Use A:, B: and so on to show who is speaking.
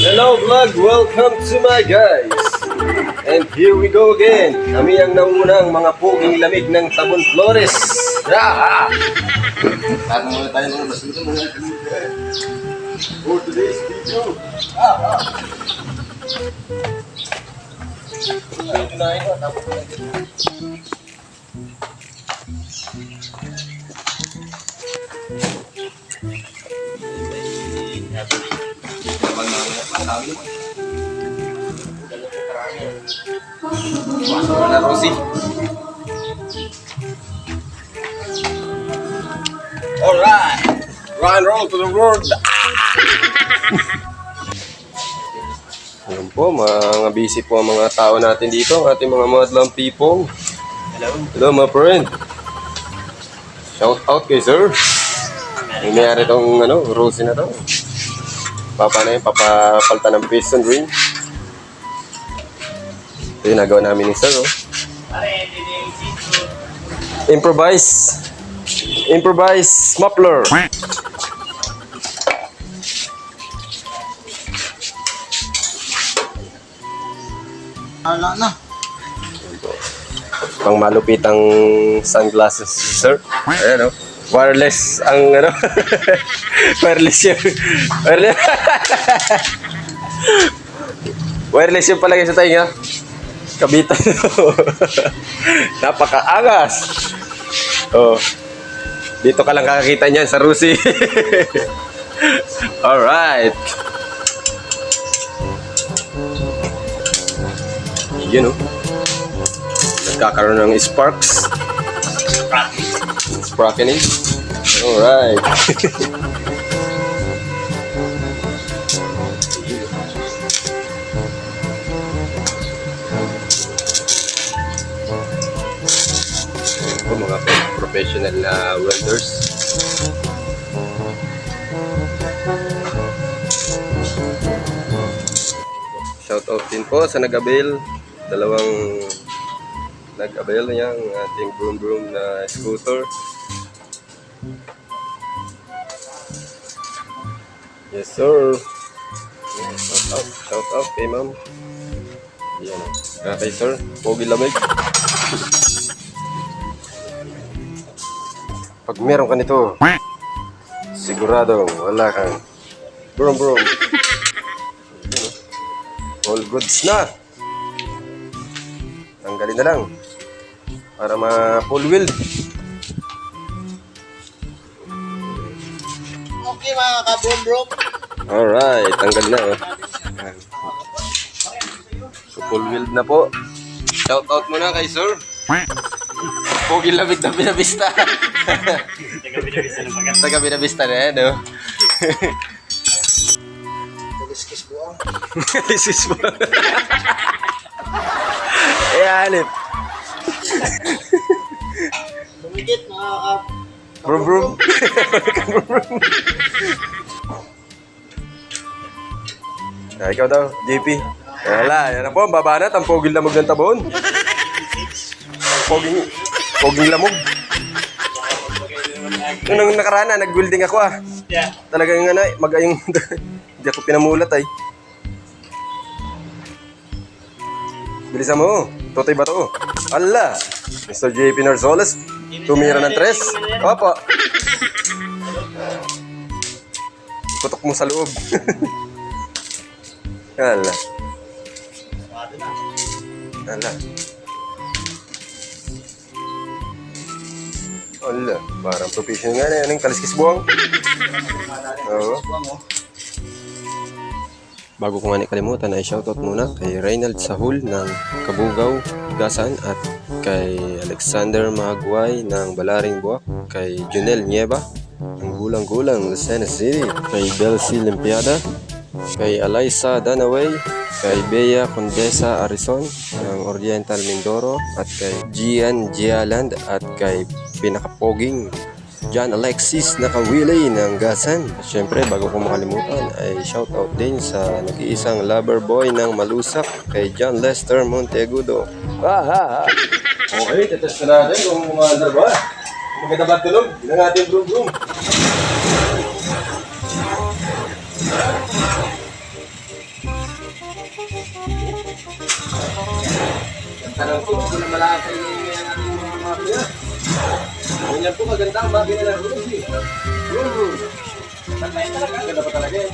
A: Hello vlog, welcome to my guys. And here we go again. Kami ang naunang mga puging lamig ng Tabon Flores. Yeah! Tato muna tayo mga basura mga. For today's video. Ah, ah. Na ito, tapos na ito. Pasok na Rosie. Alright! Roll to the world! Ayan po, mga busy po ang mga tao natin dito, ang ating mga madlang people.
B: Hello.
A: Hello, my friend. Shout out kay sir. May mayari tong ano, Rosie na to. Papa na yun, papapalta ng piston ring. Ito yung nagawa namin ni sir, oh. Improvise. Improvise muffler.
B: Ala na.
A: Pang malupitang sunglasses, sir. Ayan, oh. Wireless ang ano. Wireless yun. Wireless. Wireless yung palagay sa tainga. Kabitan. Napakaangas. Oh. Dito ka lang kakakita niyan sa Rusi. Alright. Yun oh. Nagkakaroon ng sparks.
B: Practice.
A: Sparkening. Alright. Ito mga professional na welders. Shout out din po sa nag-avail. Dalawang nag-avail niya ang ating broom broom na scooter. Yes, sir. Shout out, shout out kay ma'am. Yan. Ah, kay sir. Pogi lamig. Pag meron ka nito, sigurado wala kang brum brum. All goods na. Tanggalin na lang. Para ma-full wheel.
B: Okay mga kabrom-brom.
A: Alright, tanggalin na. Oh. So, full wheel na po. Shout out muna kay sir. Pogi lamig na
B: maganda.
A: Taga pinabista na yan, oh.
B: Kiss ko ang.
A: This is mo. Ayan, eh.
B: Lumikit mga kab...
A: Brum brum. Ah, ikaw daw, JP. Wala, yan na po, ang babanat, ang poging lamog ng tabon. Poging, poging lamog. Nung nung nakaraan na, nag-welding ako ah.
B: Yeah.
A: Talagang ano, mag yung hindi ako pinamulat ay. Bilisan mo. Totoy ba to? Ala! Mr. JP Narzoles, tumira ng tres. Opo. Putok mo sa loob. Ala. Ala. Ala. Parang professional nga na yan. Ang kaliskis buwang. Oo. Bago ko nga kalimutan ay shoutout muna kay Reynald Sahul ng Kabugaw, Gasan at kay Alexander Magway ng Balaring Buwak, kay Junel Nieva ng Gulang-Gulang, Lucena City, kay Belsi Limpiada, kay Alaysa Danaway, kay Bea Condesa Arison ng Oriental Mindoro at kay Gian Gialand at kay Pinakapoging John Alexis Nakawili ng Gasan. At syempre, bago ko makalimutan, ay shoutout din sa nag-iisang lover boy ng Malusak kay John Lester Monteagudo. Ah, ah, ah. Okay, tetest na natin kung umaandar ba. Maganda ba tulog? Yun ang ating broom broom. Ganyan po maganda ang bagay nila. Rules eh. Rules. Nagkain talaga. Ganda pa talaga eh.